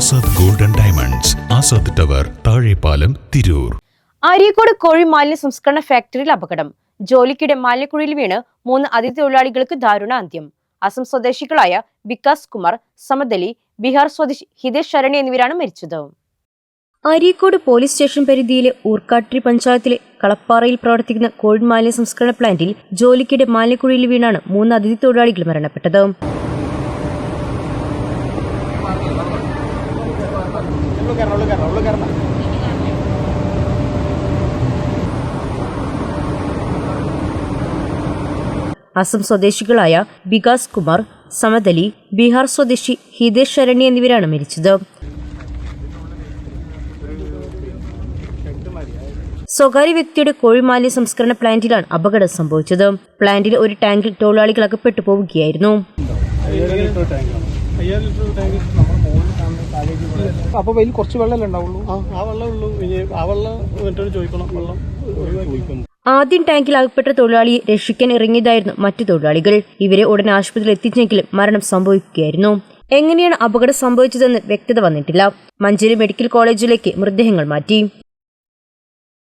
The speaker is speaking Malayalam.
Azad golden diamonds Azad tower Thazhepalam Tirur. Areekode കോഴി മാലിന്യ സംസ്കരണ ഫാക്ടറിയിൽ അപകടം. ജോലിക്കിടെ മാലിന്യക്കുഴിയിൽ വീണ് മൂന്ന് അതിഥി തൊഴിലാളികൾക്ക് ദാരുണ അന്ത്യം. അസം സ്വദേശികളായ വികാസ് കുമാർ സമദലി ബീഹാർ സ്വദേശി ഹിതേഷ് ശരണി എന്നിവരാണ് മരിച്ചത്. അരീക്കോട് പോലീസ് സ്റ്റേഷൻ പരിധിയിലെ ഊർക്കാട്ടിരി പഞ്ചായത്തിലെ കളപ്പാറയിൽ പ്രവർത്തിക്കുന്ന കോഴി മാലിന്യ സംസ്കരണ പ്ലാന്റിൽ ജോലിക്കിടെ മാലിന്യക്കുഴിയിൽ വീണാണ് മൂന്ന് അതിഥി തൊഴിലാളികൾ മരണപ്പെട്ടത്. അസം സ്വദേശികളായ വികാസ് കുമാർ സമദലി ബീഹാർ സ്വദേശി ഹിതേഷ് ശരണി എന്നിവരാണ് മരിച്ചത്. സ്വകാര്യ വ്യക്തിയുടെ കോഴിമാലിന്യ സംസ്കരണ പ്ലാന്റിലാണ് അപകടം സംഭവിച്ചത്. പ്ലാന്റിൽ ഒരു ടാങ്കിൽ തൊഴിലാളികൾ അകപ്പെട്ടു പോവുകയായിരുന്നു. അപ്പൊ വലിയ കുറച്ച് വെള്ളമല്ലേ ഉണ്ടാവുള്ളൂ? ആ വെള്ളം ഉള്ളൂ. ഇനി ആ വെള്ളം മറ്റോട് ചോദിക്കണം. വെള്ളം ആദ്യം ടാങ്കിൽ അകപ്പെട്ട തൊഴിലാളിയെ രക്ഷിക്കാൻ ഇറങ്ങിയതായിരുന്നു മറ്റു തൊഴിലാളികൾ. ഇവരെ ഉടൻ ആശുപത്രിയിൽ എത്തിച്ചെങ്കിലും മരണം സംഭവിക്കുകയായിരുന്നു. എങ്ങനെയാണ് അപകടം സംഭവിച്ചതെന്ന് വ്യക്തത വന്നിട്ടില്ല. മഞ്ചേരി മെഡിക്കൽ കോളേജിലേക്ക് മൃതദേഹങ്ങൾ മാറ്റി.